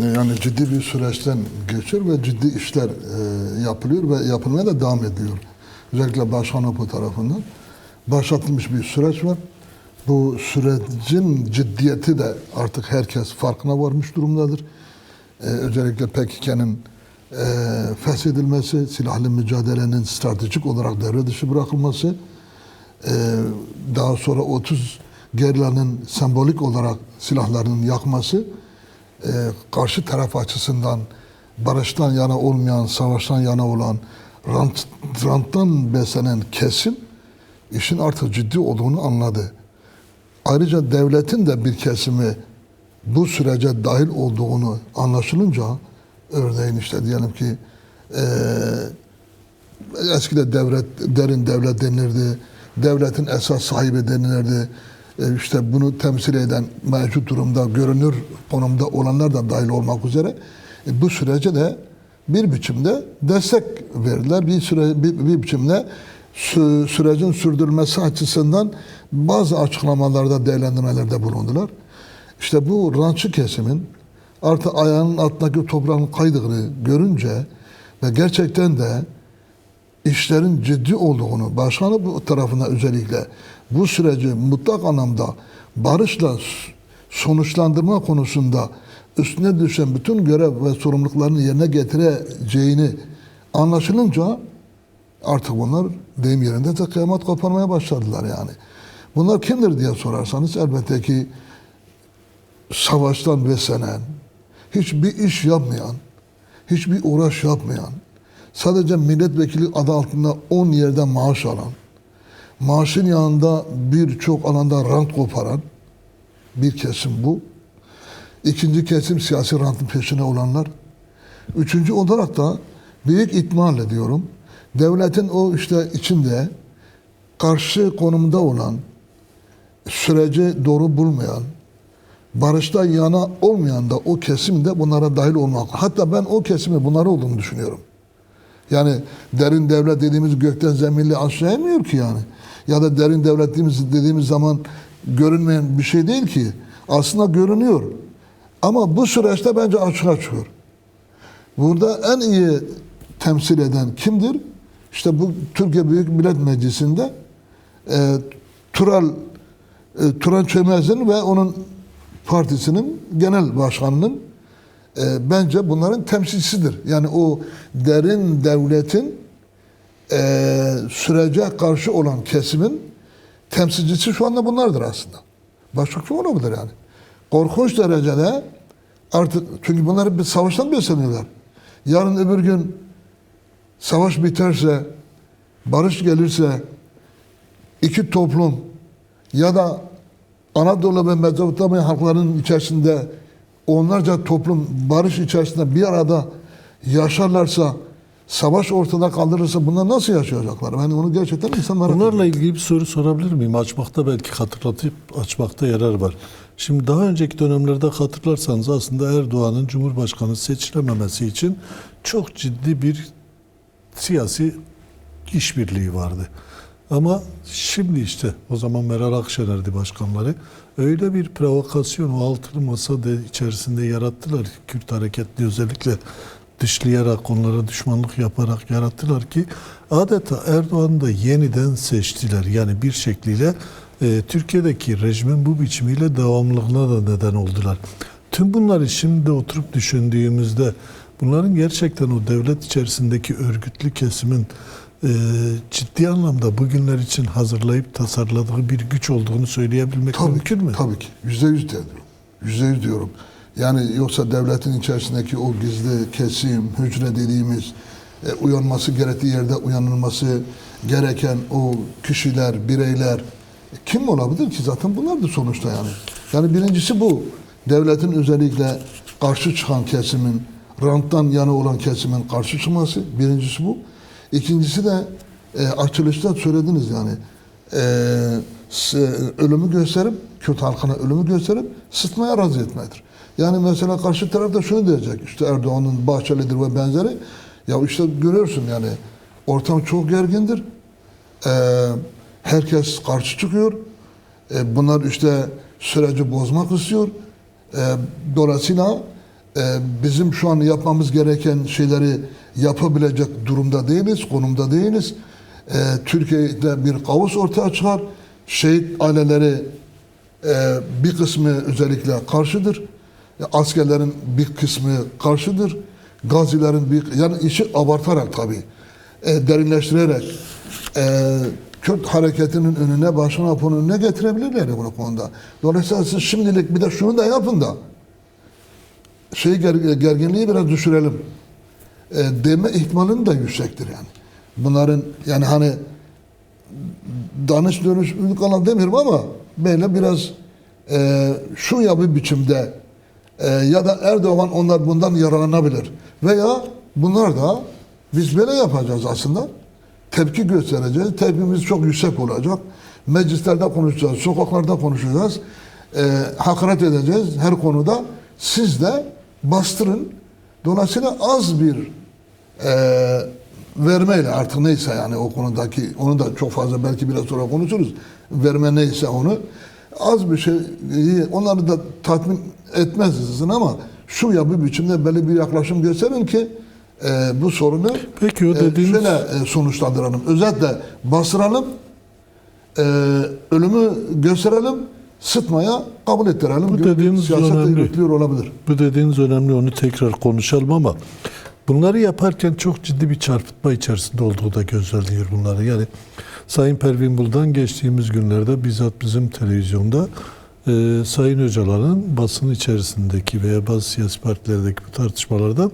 Yani ciddi bir süreçten geçiyor ve ciddi işler e, yapılıyor ve yapılmaya da devam ediyor. Özellikle Başkan Opo tarafından başlatılmış bir süreç var. Bu sürecin ciddiyeti de artık herkes farkına varmış durumdadır. E, özellikle PKK'nın e, feshedilmesi, silahlı mücadelenin stratejik olarak devre dışı bırakılması, daha sonra 30 gerilanın sembolik olarak silahlarının yakması, e, karşı taraf açısından barıştan yana olmayan, savaştan yana olan, rant, ranttan beslenen kesim işin artık ciddi olduğunu anladı. Ayrıca devletin de bir kesimi bu sürece dahil olduğunu anlaşılınca örneğin işte diyelim ki e, eskide devlet derin devlet denirdi. Devletin esas sahibi denilirdi. E, işte bunu temsil eden mevcut durumda görünür konumda olanlar da dahil olmak üzere e, bu sürece de bir biçimde destek verdiler. Bir süre bir, bir biçimde sü- sürecin sürdürülmesi açısından bazı açıklamalarda değerlendirmelerde bulundular. İşte bu rançı kesimin artık ayağının altındaki toprağın kaydığını görünce ve gerçekten de işlerin ciddi olduğunu, başkanı bu tarafından özellikle bu süreci mutlak anlamda barışla sonuçlandırma konusunda üstüne düşen bütün görev ve sorumluluklarını yerine getireceğini anlaşılınca artık bunlar deyim yerinde de kıyamet koparmaya başladılar yani. Bunlar kimdir diye sorarsanız elbette ki savaştan beslenen, hiçbir iş yapmayan, hiçbir uğraş yapmayan, sadece milletvekili adı altında 10 yerde maaş alan, maaşın yanında birçok alanda rant koparan bir kesim bu. İkinci kesim siyasi rantın peşine olanlar. Üçüncü olarak da büyük ihtimalle diyorum, devletin o işte içinde karşı konumda olan, süreci doğru bulmayan, barışta yana olmayan da o kesim de bunlara dahil olmak. Hatta ben o kesimi bunlar olduğunu düşünüyorum. Yani derin devlet dediğimiz gökten zeminle aşağı inmiyor ki yani. Ya da derin devlet dediğimiz, dediğimiz zaman görünmeyen bir şey değil ki. Aslında görünüyor. Ama bu süreçte bence açığa çıkıyor. Burada en iyi temsil eden kimdir? İşte bu Türkiye Büyük Millet Meclisi'nde e, Tural e, Turan Çömez'in ve onun partisinin genel başkanının e, bence bunların temsilcisidir. Yani o derin devletin e, sürece karşı olan kesimin temsilcisi şu anda bunlardır aslında. Başka kim olabilir yani? Korkunç derecede artık çünkü bunlar bir savaştan besleniyorlar. Yarın öbür gün savaş biterse, barış gelirse iki toplum ya da Anadolu ve Mezopotamya halklarının içerisinde onlarca toplum barış içerisinde bir arada yaşarlarsa, savaş ortada kaldırırsa bunlar nasıl yaşayacaklar? Ben onu gerçekten insanlara... Bunlarla ilgili bir soru sorabilir miyim? Açmakta belki hatırlatıp açmakta yarar var. Şimdi daha önceki dönemlerde hatırlarsanız aslında Erdoğan'ın Cumhurbaşkanı seçilememesi için çok ciddi bir siyasi işbirliği vardı. Ama şimdi işte o zaman Meral Akşener'di başkanları. Öyle bir provokasyon o altılı masa de içerisinde yarattılar. Kürt hareketli özellikle dışlayarak onlara düşmanlık yaparak yarattılar ki adeta Erdoğan'ı da yeniden seçtiler. Yani bir şekliyle e, Türkiye'deki rejimin bu biçimiyle devamlılığına da neden oldular. Tüm bunları şimdi oturup düşündüğümüzde bunların gerçekten o devlet içerisindeki örgütlü kesimin e, ciddi anlamda bugünler için hazırlayıp tasarladığı bir güç olduğunu söyleyebilmek Tabii mümkün ki, mü? Tabii ki. Yüzde yüz diyorum. Yüzde yüz diyorum. Yani yoksa devletin içerisindeki o gizli kesim, hücre dediğimiz e, uyanması gerektiği yerde uyanılması gereken o kişiler, bireyler e, kim olabilir ki? Zaten bunlardır sonuçta yani. Yani birincisi bu. Devletin özellikle karşı çıkan kesimin, ranttan yana olan kesimin karşı çıkması. Birincisi bu. İkincisi de e, açılışta söylediniz yani. E, s- ölümü gösterip, Kürt halkına ölümü gösterip sıtmaya razı etmedir. Yani mesela karşı taraf da şunu diyecek, işte Erdoğan'ın Bahçeli'dir ve benzeri. Ya işte görüyorsun yani ortam çok gergindir. E, herkes karşı çıkıyor. E, bunlar işte süreci bozmak istiyor. E, dolayısıyla e, bizim şu an yapmamız gereken şeyleri yapabilecek durumda değiliz, konumda değiliz. E, Türkiye'de bir kaos ortaya çıkar. Şehit aileleri e, bir kısmı özellikle karşıdır. Askerlerin bir kısmı karşıdır. Gazilerin bir yani işi abartarak tabii e, derinleştirerek e, Kürt hareketinin önüne başına önüne getirebilirler bu konuda. Dolayısıyla siz şimdilik bir de şunu da yapın da şey ger- gerginliği biraz düşürelim. E, deme ihtimalinin de yüksektir yani. Bunların yani hani danış dönüş kalan demiyorum ama böyle biraz e, şu ya bir biçimde e, ya da Erdoğan onlar bundan yararlanabilir. Veya bunlar da biz böyle yapacağız aslında. Tepki göstereceğiz. Tepkimiz çok yüksek olacak. Meclislerde konuşacağız, sokaklarda konuşacağız. E, hakaret edeceğiz her konuda. Siz de bastırın. Dolayısıyla az bir e, vermeyle artık neyse yani o konudaki onu da çok fazla belki biraz sonra konuşuruz. Verme neyse onu az bir şey onları da tatmin etmezsin ama şu ya bir biçimde belli bir yaklaşım gösterin ki e, bu sorunu Peki o e, dediğiniz şöyle e, sonuçlandıralım. Özetle bastıralım, e, ölümü gösterelim, sıtmaya kabul ettirelim. Bu dediğiniz Siyaset önemli. olabilir. Bu dediğiniz önemli onu tekrar konuşalım ama bunları yaparken çok ciddi bir çarpıtma içerisinde olduğu da gözleniyor bunları. Yani Sayın Pervin Buldan geçtiğimiz günlerde bizzat bizim televizyonda e, Sayın Öcalan'ın basın içerisindeki veya bazı siyasi partilerdeki bu tartışmalardan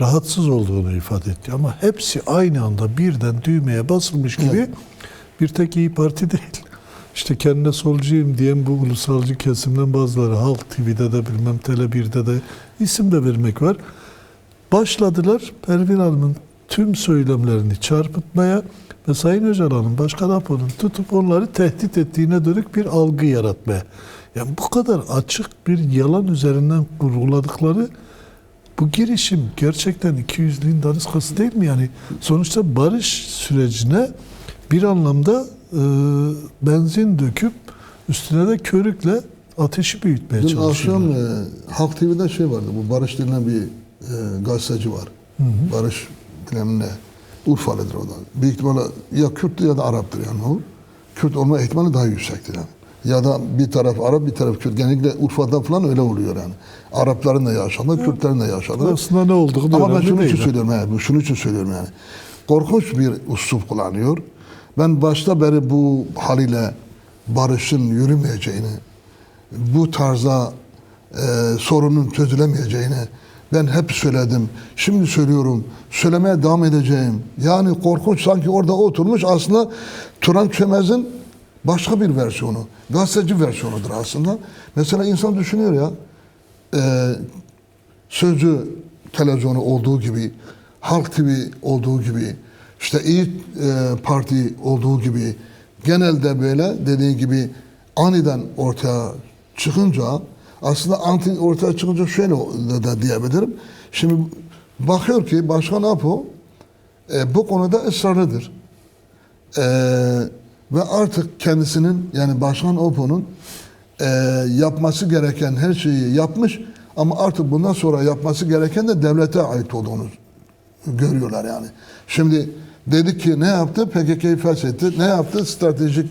rahatsız olduğunu ifade etti. Ama hepsi aynı anda birden düğmeye basılmış gibi bir tek İyi Parti değil. İşte kendine solcuyum diyen bu ulusalcı kesimden bazıları Halk TV'de de bilmem Tele1'de de isim de vermek var. Başladılar Pervin Hanım'ın tüm söylemlerini çarpıtmaya ve Sayın Öcalan'ın Başkan Apo'nun tutup onları tehdit ettiğine dönük bir algı yaratmaya. Yani bu kadar açık bir yalan üzerinden kurguladıkları bu girişim gerçekten 200'lüğün daniskası değil mi? Yani sonuçta barış sürecine bir anlamda e, benzin döküp üstüne de körükle ateşi büyütmeye Dün çalışıyorlar. akşam e, Halk TV'de şey vardı. Bu Barış denilen bir e, gazeteci var. Barış bilmem ne. Urfalıdır o da. Büyük ihtimalle ya Kürttür ya da Arap'tır yani o. Kürt olma ihtimali daha yüksektir yani. Ya da bir taraf Arap bir taraf Kürt. Genellikle Urfa'da falan öyle oluyor yani. Arapların da yaşadığı, Kürtlerin de yaşadığı. Aslında ne olduğu da Ama ben şunu için söylüyorum. Yani, şunu için söylüyorum yani. Korkunç bir üslup kullanıyor. Ben başta beri bu haliyle barışın yürümeyeceğini, bu tarzda e, sorunun çözülemeyeceğini ben hep söyledim. Şimdi söylüyorum. Söylemeye devam edeceğim. Yani korkunç sanki orada oturmuş aslında Turan Çömez'in başka bir versiyonu. Gazeteci versiyonudur aslında. Mesela insan düşünüyor ya e, Sözcü televizyonu olduğu gibi, Halk TV olduğu gibi, işte İyi e, Parti olduğu gibi genelde böyle dediği gibi aniden ortaya çıkınca aslında anti ortaya çıkınca şöyle da diyebilirim. Şimdi bakıyor ki Başkan Apo e, bu konuda ısrarlıdır. E, ve artık kendisinin yani Başkan Apo'nun e, yapması gereken her şeyi yapmış ama artık bundan sonra yapması gereken de devlete ait olduğunu görüyorlar yani. Şimdi dedik ki ne yaptı? PKK'yı feshetti. Ne yaptı? Stratejik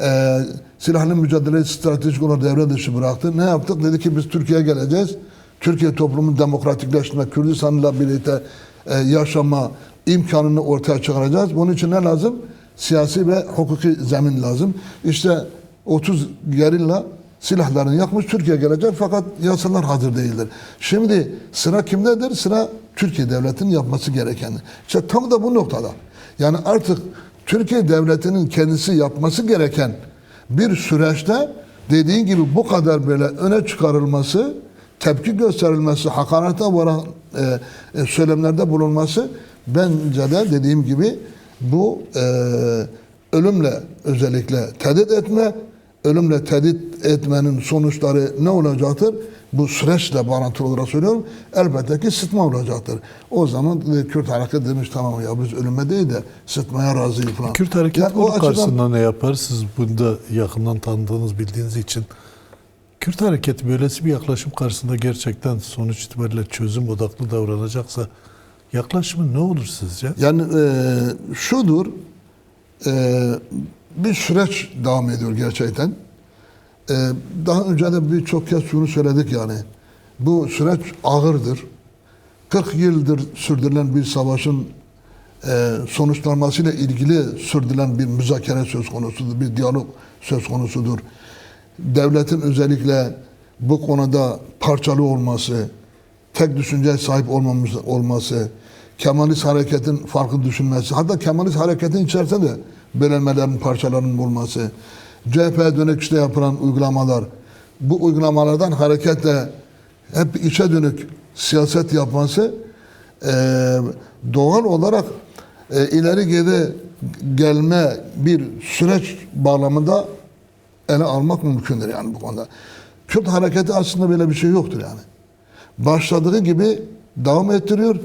e, silahlı mücadele stratejik olarak devre dışı bıraktı. Ne yaptık? Dedi ki biz Türkiye'ye geleceğiz. Türkiye toplumun demokratikleşme, Kürdistan'la birlikte e, yaşama imkanını ortaya çıkaracağız. Bunun için ne lazım? Siyasi ve hukuki zemin lazım. İşte 30 gerilla silahlarını yakmış Türkiye gelecek fakat yasalar hazır değildir. Şimdi sıra kimdedir? Sıra Türkiye devletinin yapması gereken. İşte tam da bu noktada. Yani artık Türkiye devletinin kendisi yapması gereken bir süreçte dediğin gibi bu kadar böyle öne çıkarılması, tepki gösterilmesi, hakarete varan e, e, söylemlerde bulunması bence de dediğim gibi bu e, ölümle özellikle tehdit etme, ölümle tehdit etmenin sonuçları ne olacaktır? Bu süreçle bağlantılı olarak söylüyorum. Elbette ki sıtma olacaktır. O zaman Kürt hareket demiş tamam ya biz ölüme değil de sıtmaya razıyız falan. Kürt hareketi Yani bunun açıdan- karşısında ne yapar? Siz bunu da yakından tanıdığınız, bildiğiniz için Kürt hareketi böylesi bir yaklaşım karşısında gerçekten sonuç itibariyle çözüm odaklı davranacaksa yaklaşımı ne olur sizce? Yani e, şudur, e, bir süreç devam ediyor gerçekten. E, daha önce de birçok kez şunu söyledik yani. Bu süreç ağırdır. 40 yıldır sürdürülen bir savaşın e, sonuçlanmasıyla ilgili sürdürülen bir müzakere söz konusudur, bir diyalog söz konusudur. Devletin özellikle bu konuda parçalı olması, tek düşünceye sahip olmamız, olması, Kemalist hareketin farklı düşünmesi, hatta Kemalist hareketin içerisinde de bölünmelerin, parçaların olması, CHP'ye dönük işte yapılan uygulamalar, bu uygulamalardan hareketle hep içe dönük siyaset yapması eee, doğal olarak e, ileri geri gelme bir süreç bağlamında ele almak mümkündür yani bu konuda. Kürt hareketi aslında böyle bir şey yoktur yani. Başladığı gibi devam ettiriyor.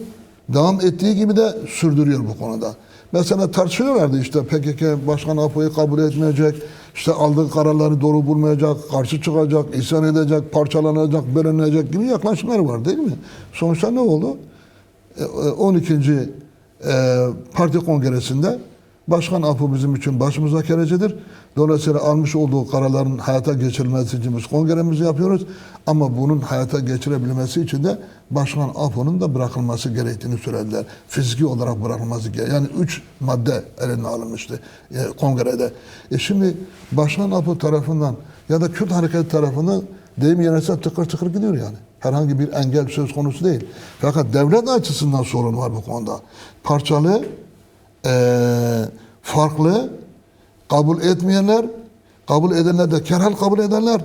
Devam ettiği gibi de sürdürüyor bu konuda. Mesela tartışıyorlardı işte PKK Başkan Apo'yu kabul etmeyecek, işte aldığı kararları doğru bulmayacak, karşı çıkacak, isyan edecek, parçalanacak, bölünecek gibi yaklaşımlar var değil mi? Sonuçta ne oldu? E, e, 12. e, Parti Kongresi'nde Başkan Apo bizim için baş müzakerecidir. Dolayısıyla almış olduğu kararların hayata geçirilmesi için biz kongremizi yapıyoruz. Ama bunun hayata geçirebilmesi için de Başkan Apo'nun da bırakılması gerektiğini söylediler. Fiziki olarak bırakılması gerekiyor. Yani üç madde eline alınmıştı e, kongrede. E şimdi Başkan Apo tarafından ya da Kürt Hareketi tarafından deyim yerine tıkır tıkır gidiyor yani. Herhangi bir engel söz konusu değil. Fakat devlet açısından sorun var bu konuda. Parçalı, farklı, kabul etmeyenler, kabul edenler de kerhal kabul edenler.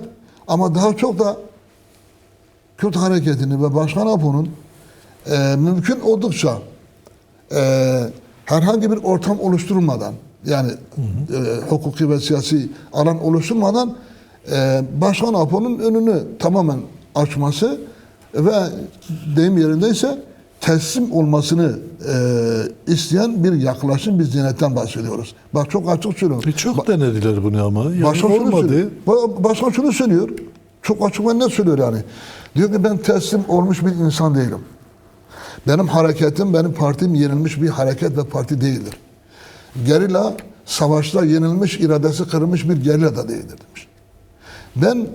Ama daha çok da Kürt hareketini ve Başkan Apo'nun eee, mümkün oldukça eee, herhangi bir ortam oluşturulmadan yani eee, hukuki ve siyasi alan oluşturmadan eee, Başkan Apo'nun önünü tamamen açması ve deyim yerindeyse teslim olmasını eee, isteyen bir yaklaşım bir zihniyetten bahsediyoruz. Bak çok açık söylüyorum. E çok denediler bunu ama. Yani Başkan şunu olmadı. Ba- Başkan şunu söylüyor. Çok açık ve net söylüyor yani. Diyor ki ben teslim olmuş bir insan değilim. Benim hareketim, benim partim yenilmiş bir hareket ve parti değildir. Gerilla savaşta yenilmiş, iradesi kırılmış bir gerilla da değildir demiş. Ben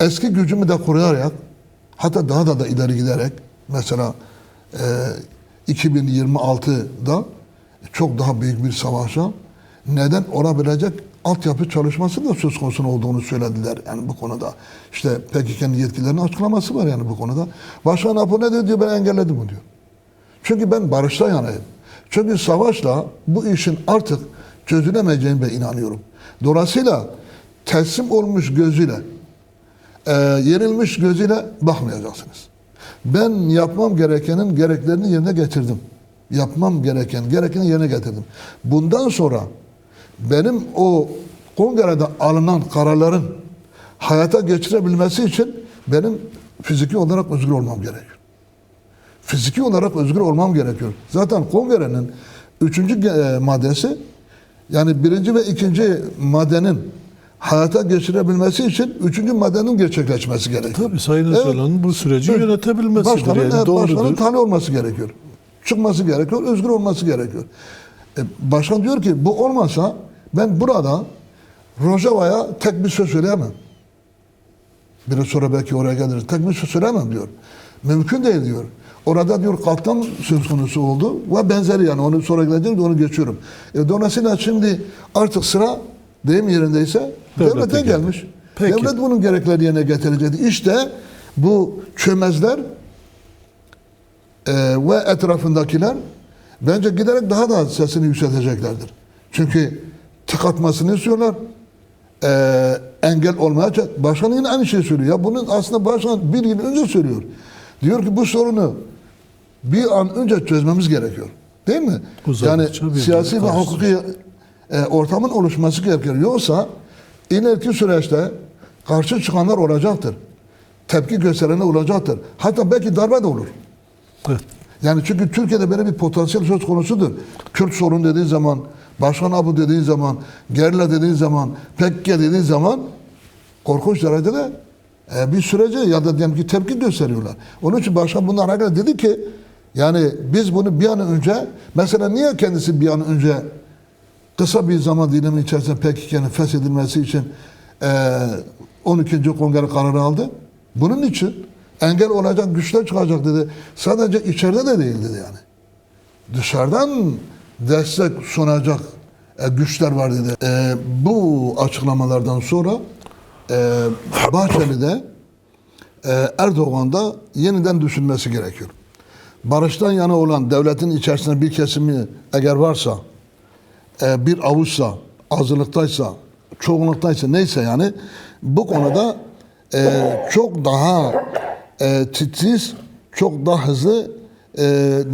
eski gücümü de koruyarak hatta daha da da ileri giderek mesela e, 2026'da çok daha büyük bir savaşa neden olabilecek altyapı çalışması da söz konusu olduğunu söylediler yani bu konuda. İşte PKK'nın yetkilerinin açıklaması var yani bu konuda. Başkan Apo ne diyor? diyor ben engelledim diyor. Çünkü ben barışta yanayım. Çünkü savaşla bu işin artık çözülemeyeceğine inanıyorum. Dolayısıyla teslim olmuş gözüyle, e, yenilmiş gözüyle bakmayacaksınız. Ben yapmam gerekenin gereklerini yerine getirdim. Yapmam gereken gerekeni yerine getirdim. Bundan sonra benim o kongrede alınan kararların hayata geçirebilmesi için benim fiziki olarak özgür olmam gerekiyor. Fiziki olarak özgür olmam gerekiyor. Zaten kongrenin üçüncü e, maddesi yani birinci ve ikinci maddenin hayata geçirebilmesi için üçüncü maddenin gerçekleşmesi gerekiyor. Tabii Sayın Evet. Öcalan'ın bu süreci Evet. yönetebilmesidir. Başkanın, yani evet, doğrudur. başkanın tanı olması gerekiyor. Çıkması gerekiyor, özgür olması gerekiyor. E, başkan diyor ki bu olmasa ben burada Rojava'ya tek bir söz söyleyemem. Biraz sonra belki oraya geliriz. Tek bir söz söyleyemem diyor. Mümkün değil diyor. Orada diyor katliam söz konusu oldu ve benzeri yani onu sonra geleceğim de onu geçiyorum. E, dolayısıyla şimdi artık sıra deyim yerindeyse Devlete devlete gelmiş. Peki. Devlet bunun gerekleri yerine getirecekti. İşte bu çömezler e, ve etrafındakiler bence giderek daha da sesini yükselteceklerdir. Çünkü tıkatmasını istiyorlar. E, engel olmaya Başkan yine aynı şeyi söylüyor. Ya bunun aslında başkan bir yıl önce söylüyor. Diyor ki bu sorunu bir an önce çözmemiz gerekiyor. Değil mi? Uzadıkça yani siyasi ve hukuki e, ortamın oluşması gerekiyor. Yoksa ileriki süreçte karşı çıkanlar olacaktır. Tepki gösterenler olacaktır. Hatta belki darbe de olur. Evet. Yani çünkü Türkiye'de böyle bir potansiyel söz konusudur. Kürt sorun dediğin zaman, Başkan Abu dediğin zaman, Gerla dediğin zaman, Pekke dediğin zaman korkunç derecede e, bir sürece ya da diyelim ki tepki gösteriyorlar. Onun için başkan bundan hareket dedi ki yani biz bunu bir an önce mesela niye kendisi bir an önce kısa bir zaman dilimi içerisinde PKK'nın feshedilmesi için e, 12. kongre kararı aldı. Bunun için engel olacak güçler çıkacak dedi. Sadece içeride de değil dedi yani. Dışarıdan destek sunacak e, güçler var dedi. E, bu açıklamalardan sonra e, Bahçeli'de e, Erdoğan'da yeniden düşünmesi gerekiyor. Barıştan yana olan devletin içerisinde bir kesimi eğer varsa e, bir avuçsa, azınlıktaysa, çoğunluktaysa neyse yani bu konuda e, çok daha e, titiz, çok daha hızlı e,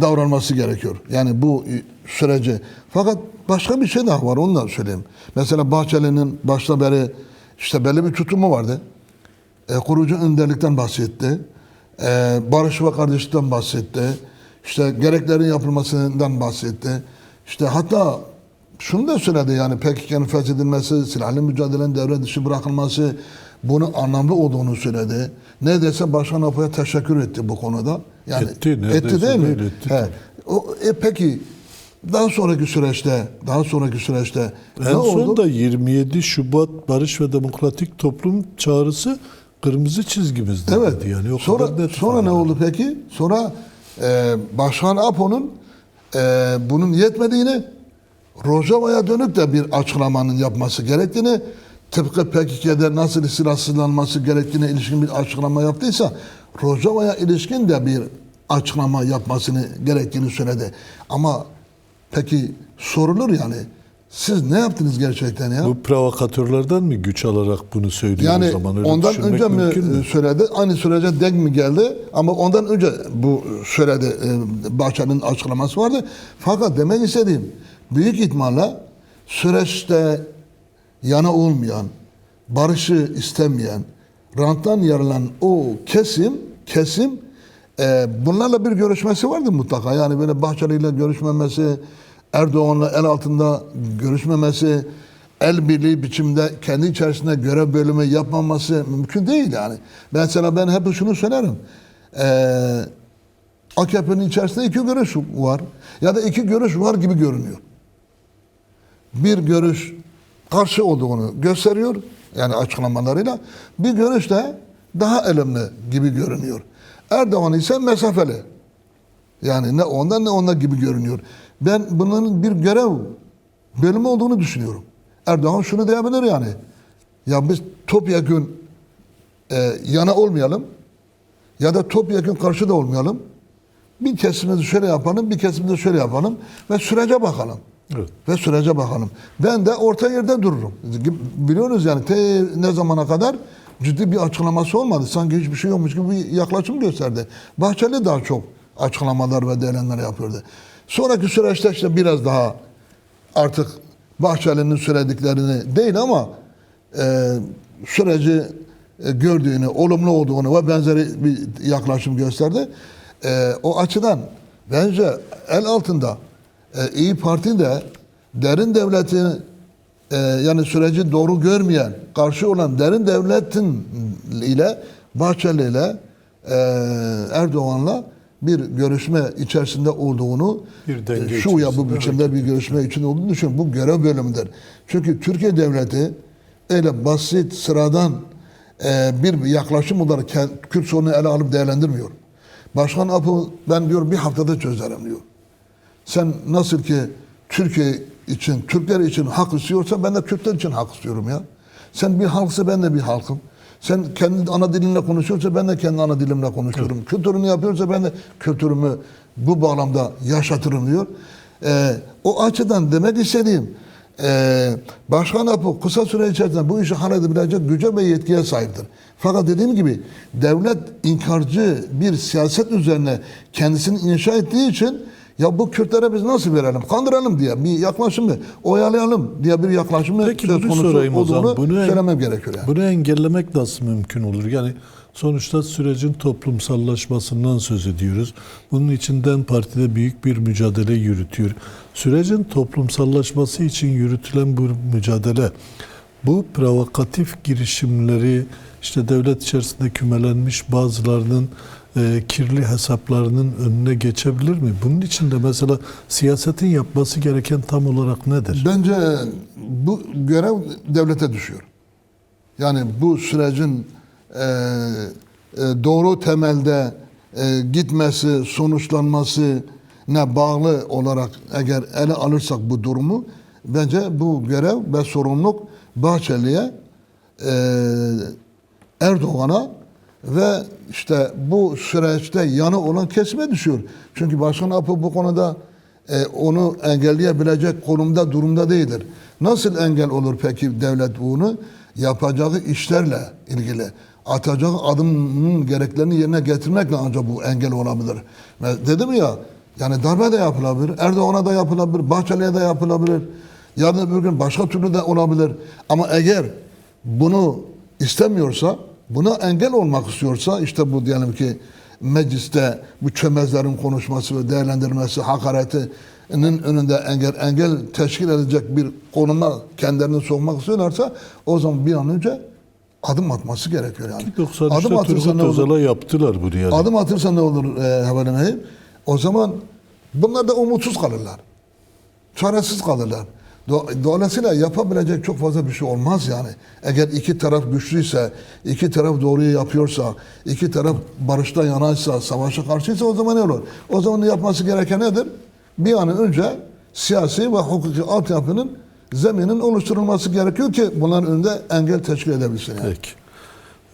davranması gerekiyor. Yani bu süreci. Fakat başka bir şey daha var onu da söyleyeyim. Mesela Bahçeli'nin başta beri işte belli bir tutumu vardı. E, kurucu önderlikten bahsetti. E, barış ve kardeşlikten bahsetti. İşte gereklerin yapılmasından bahsetti. İşte hatta şunu da söyledi yani PKK'nın feshedilmesi, silahlı mücadelenin devre dışı bırakılması bunun anlamlı olduğunu söyledi. Neredeyse Başkan Apo'ya teşekkür etti bu konuda. Yani Etti, neredeyse değil mi? etti He. O, e, peki daha sonraki süreçte, daha sonraki süreçte En ne son oldu? da 27 Şubat Barış ve Demokratik Toplum çağrısı kırmızı çizgimizde Evet. dedi. Yani o sonra sonra ne oldu peki? Sonra e, Başkan Apo'nun e, bunun yetmediğini Rojava'ya dönük de bir açıklamanın yapması gerektiğini tıpkı PKK'de nasıl silahsızlanması gerektiğine ilişkin bir açıklama yaptıysa Rojava'ya ilişkin de bir açıklama yapmasını gerektiğini söyledi. Ama peki sorulur yani siz ne yaptınız gerçekten ya? Bu provokatörlerden mi güç alarak bunu söylüyor Yani o zaman? Öyle ondan önce mi mü? e, söyledi? Aynı sürece denk mi geldi? Ama ondan önce bu söyledi. e, Bahçeli'nin açıklaması vardı. Fakat demek istediğim büyük ihtimalle süreçte yana olmayan, barışı istemeyen, ranttan yarılan o kesim kesim e, bunlarla bir görüşmesi vardı mutlaka. Yani böyle Bahçeli ile görüşmemesi, Erdoğan'la el altında görüşmemesi, el birliği biçimde kendi içerisinde görev bölümü yapmaması mümkün değil yani. Mesela ben hep şunu söylerim. Ee, AKP'nin içerisinde iki görüş var. Ya da iki görüş var gibi görünüyor. Bir görüş karşı olduğunu gösteriyor. Yani açıklamalarıyla. Bir görüş de daha önemli gibi görünüyor. Erdoğan ise mesafeli. Yani ne ondan ne ondan gibi görünüyor. Ben bunların bir görev bölümü olduğunu düşünüyorum. Erdoğan şunu diyebilir yani. Ya biz topyekun e, yana olmayalım ya da topyekun karşı da olmayalım. Bir kesimimizi şöyle yapalım, bir kesimimizi şöyle yapalım ve sürece bakalım. Evet. Ve sürece bakalım. Ben de orta yerde dururum. Biliyoruz yani te ne zamana kadar ciddi bir açıklaması olmadı. Sanki hiçbir şey yokmuş gibi bir yaklaşım gösterdi. Bahçeli daha çok açıklamalar ve değerlendirmeler yapıyordu. Sonraki süreçte işte biraz daha artık Bahçeli'nin söylediklerini değil ama e, süreci e, gördüğünü, olumlu olduğunu ve benzeri bir yaklaşım gösterdi. E, o açıdan bence el altında e, İyi Parti de derin devletin e, yani süreci doğru görmeyen, karşı olan derin devletin ile Bahçeli ile e, Erdoğan'la bir görüşme içerisinde olduğunu Bir denge e, şu ya bu biçimde bir görüşme için olduğunu düşünüyorum. Bu görev bölümüdür. Çünkü Türkiye devleti öyle basit, sıradan e, bir yaklaşım olarak Kürt sorunu ele alıp değerlendirmiyor. Başkan Apo ben diyor bir haftada çözerim diyor. Sen nasıl ki Türkiye için, Türkler için hak istiyorsan ben de Kürtler için hak istiyorum ya. Sen bir halksa ben de bir halkım. Sen kendi ana dilinle konuşuyorsa ben de kendi ana dilimle konuşuyorum. Kültürünü yapıyorsa ben de kültürümü bu bağlamda yaşatırım diyor. Ee, o açıdan demek istediğim e, Başkan Apo kısa süre içerisinde bu işi halledebilecek güce ve yetkiye sahiptir. Fakat dediğim gibi devlet inkarcı bir siyaset üzerine kendisini inşa ettiği için ya bu Kürtlere biz nasıl verelim? Kandıralım diye bir yaklaşımı, oyalayalım diye bir yaklaşımı Peki söz konusu sorayım olduğunu zaman. Bunu, en- söylemem gerekiyor yani. bunu engellemek nasıl mümkün olur? Yani sonuçta sürecin toplumsallaşmasından söz ediyoruz. Bunun içinden partide büyük bir mücadele yürütüyor. Sürecin toplumsallaşması için yürütülen bu mücadele Bu provokatif girişimleri işte devlet içerisinde kümelenmiş bazılarının e, kirli hesaplarının önüne geçebilir mi? Bunun için de mesela siyasetin yapması gereken tam olarak nedir? Bence bu görev devlete düşüyor. Yani bu sürecin e, e, doğru temelde gitmesi, sonuçlanması ne bağlı olarak eğer ele alırsak bu durumu bence bu görev ve sorumluluk Bahçeli'ye Erdoğan'a ve işte bu süreçte yanı olan kesime düşüyor. Çünkü Başkan Apo bu konuda e, onu engelleyebilecek konumda durumda değildir. Nasıl engel olur peki devlet bunu? Yapacağı işlerle ilgili atacağı adımın gereklerini yerine getirmekle ancak bu engel olabilir. Dedim ya yani darbe de yapılabilir, Erdoğan'a da yapılabilir, Bahçeli'ye de yapılabilir. Yarın öbür gün başka türlü de olabilir. Ama eğer bunu istemiyorsa, buna engel olmak istiyorsa işte bu diyelim ki mecliste bu çömezlerin konuşması ve değerlendirmesi, hakaretinin önünde engel, engel teşkil edecek bir konuma kendilerini sokmak istiyorlarsa o zaman bir an önce adım atması gerekiyor yani. 93'te Turgut ne olur? Özal'a yaptılar bunu yani. Adım atırsa ne olur e, Bey? O zaman bunlar da umutsuz kalırlar. Çaresiz kalırlar. Do- Dolayısıyla yapabilecek çok fazla bir şey olmaz yani. Eğer iki taraf güçlüyse, iki taraf doğruyu yapıyorsa, iki taraf barışta yanaysa, savaşa karşıysa o zaman ne olur? O zaman yapması gereken nedir? Bir an önce siyasi ve hukuki altyapının zeminin oluşturulması gerekiyor ki bunların önünde engel teşkil edebilsin. Yani. Peki.